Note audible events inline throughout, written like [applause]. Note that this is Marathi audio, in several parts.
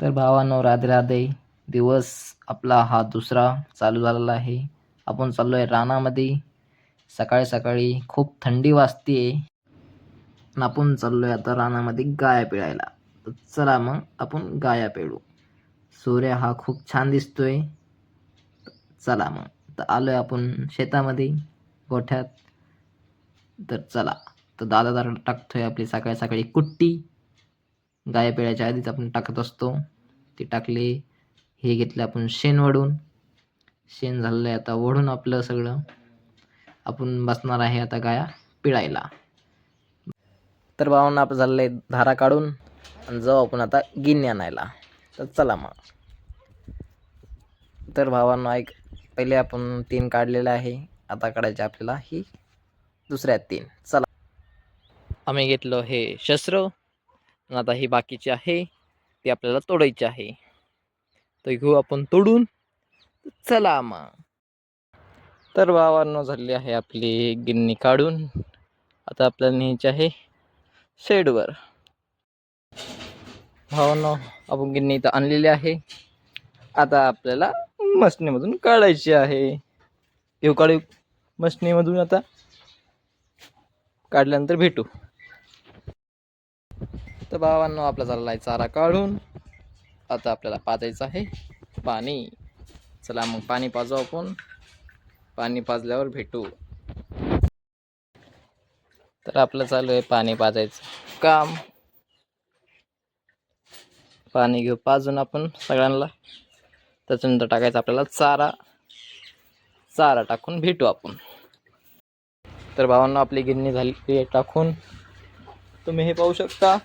तर भावांनो राधे राधे. दिवस आपला हा दुसरा चालू झालेला आहे. आपण चाललो आहे रानामध्ये. सकाळी सकाळी खूप थंडी वाजते आणि आपण चाललो आहे आता रानामध्ये गाया पिळायला. तर चला मग आपण गाया पिळू. सूर्य हा खूप छान दिसतोय. चला मग. तर आलो आहे आपण शेतामध्ये गोठ्यात. तर चला. तर दादा दादा टाकतोय आपली सकाळी सकाळी कुट्टी. गाय पिळायच्या आधीच आपण टाकत असतो. ती टाकली हे घेतलं आपण शेण वडून. शेण झालेलं आहे आता ओढून आपलं सगळं. आपण बसणार आहे आता गाया पिळायला. तर भावांना आपण झालेलं आहे धारा काढून आणि जाऊ आपण आता गिन्नी आणायला. तर चला मग. तर भावांना ऐक पहिले आपण तीन काढलेलं आहे. आता काढायचे आपल्याला ही दुसऱ्या तीन. चला. आम्ही घेतलं हे शस्त्र. आता ही बाकीची आहे ती आपल्याला तोडायची आहे. तर घेऊ आपण तोडून. चला मग. तर भावांनो झाली आहे आपली गिन्नी काढून. आता आपल्याला न्यायची आहे शेडवर. भावांनो आपण गिन्नी इथं आणलेली आहे. आता आपल्याला मशनीमधून काढायची आहे. घेऊ काढू मशनीमधून आता. काढल्यानंतर भेटू. तर भावांनो आपला झालेला आहे चारा काढून. आता आपल्याला पाजायचं आहे पाणी. चला मग पाणी पाजू आपण. पाणी पाजल्यावर भेटू. तर आपलं चालू आहे पाणी पाजायचं काम. पाणी घेऊ पाजून आपण सगळ्यांना. त्याच्यानंतर टाकायचं आपल्याला चारा. चारा टाकून भेटू आपण. तर भावांना आपली गिरणी झाली टाकून. तुम्ही हे पाहू शकता.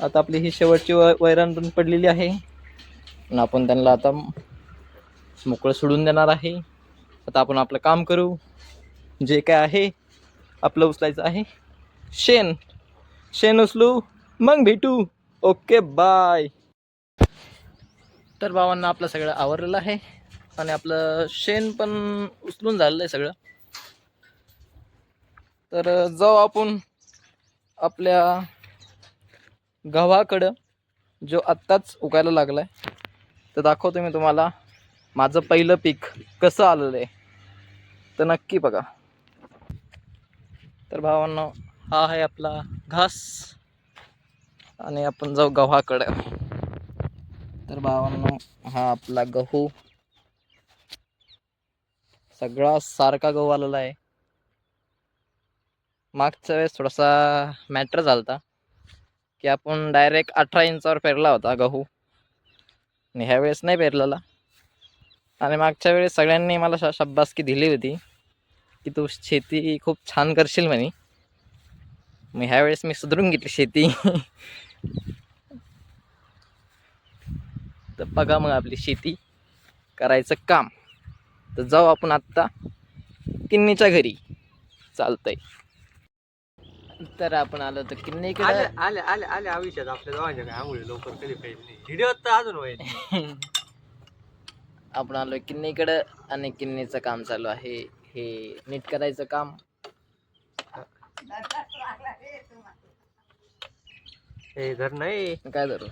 आता आपली ही शेवटची व वैरण पण पडलेली आहे. आणि आपण त्यांना आता मोकळं सोडून देणार आहे. आता आपण आपलं काम करू. जे काय आहे आपलं उचलायचं आहे. शेण. शेण उचलू. मग भेटू. Okay bye. तर भावांना आपलं सगळं आवरलेलं आहे. आणि आपलं शेण पण उचलून झालेलं आहे सगळं. तर जाऊ आपण आपल्या गव्हाकडं जो आत्ताच उगायला लागला आहे तर दाखवतो मी तुम्हाला माझं पहिलं पीक कसं आलेलं आहे तर नक्की बघा. तर भावांनो हा आहे आपला घास आणि आपण जाऊ गव्हाकडं. तर भावांनो हा आपला गहू. सगळा सारखा गहू आलेला आहे. मागच्या वेळेस थोडासा मॅटर झाला होता की आपण डायरेक्ट अठरा इंचावर पेरला होता गहू. आणि ह्यावेळेस नाही पेरलेला. आणि मागच्या वेळेस सगळ्यांनी मला श शब्बासकी दिली होती की तू शेती खूप छान करशील म्हणे. मग ह्यावेळेस मी सुधरून घेतली शेती. तर बघा मग आपली शेती करायचं काम. तर जाऊ आपण आत्ता किन्नीच्या घरी. चालतंय. तर आपण आलो तर किन्नीकडे आले आले आले आले आयुष्यात. आपल्या दोघांच्या काय आंघोळी लवकर कधी पाहिजे नाही. व्हिडिओ तर अजून होईल [laughs] आपण आलोय किन्नीकडं आणि किन्नीचं काम चालू आहे. हे नीट करायचं काम. हे धर नाही. काय धरू?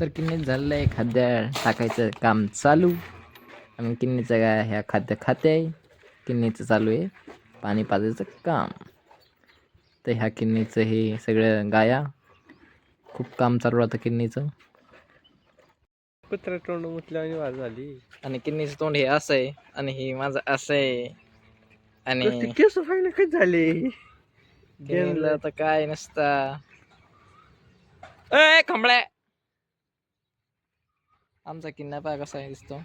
तर किन्नीत झालेलं आहे खाद्य टाकायचं काम चालू. आणि किन्नीचं काय ह्या खाद्य खाते. आहे किन्नीचं चालू आहे. पाणी पाजायचं काम. तर ह्या किन्नीचं हे सगळं गाया. खूप काम चालू राहतं किन्नीचं कुत्रा तोंड मुतल्याने वाज झाली. आणि किन्नीचं तोंड हे असं आहे आणि हे माझं असं आहे. आणि केस फायनल कधी झाले? किन्नीला तर काय नसता. ए खंबळे आमचा किन्ना पाय कसा आहे दिसतो.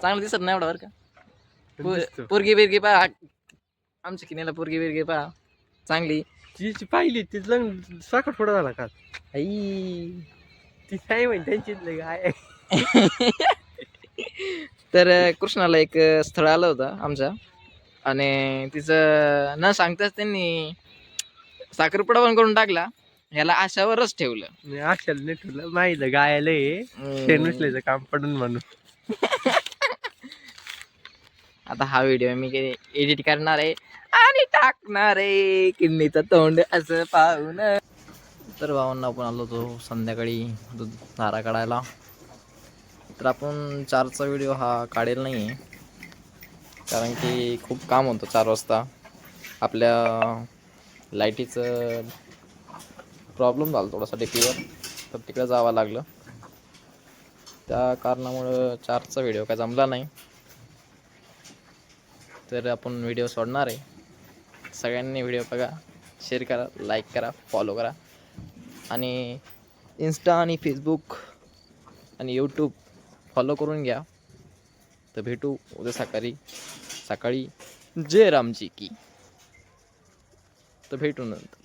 चांगलं दिसत नाही एवढा बरं का? पोरगी बिरगी पा आमच्या किन्नीला पोरगी बिरगी पा चांगली. तिची पाहिली ती लंग साखर फोडा झाला का? आई. ती काय माहिती त्यांची काय तर कृष्णाला एक स्थळ आलं होतं आमच्या. आणि तिचं न सांगताच त्यांनी साखरपुडा पण करून टाकला. ह्याला आशावरच ठेवलं. अक्षाला नाही ठेवलं. माहिती गायला काम पडून म्हणून. [laughs] आता हा व्हिडिओ मी एडिट करणार आहे आणि टाकणार आहे. किडनीचं तोंड असं पाहून. तर भावांना आपण आलो होतो संध्याकाळी दूध धारा काढायला. तर आपण चारचा व्हिडिओ हा काढेल नाही आहे कारण की खूप काम होतं चार वाजता. आपल्या लाईटीचं प्रॉब्लेम झाला थोडासा डीपीवर तर तिकडे जावं लागलं. त्या कारणामुळं चारचा व्हिडिओ काय जमला नाही. तर आपण व्हिडिओ सोडणार आहे. सगळ्यांनी व्हिडिओ बघा शेअर करा लाईक करा फॉलो करा. आणि इन्स्टा आणि फेसबुक आणि यूट्यूब फॉलो करून घ्या. तर भेटू उद्या सकाळी. सकाळी जय रामजी की. तर भेटू नंतर.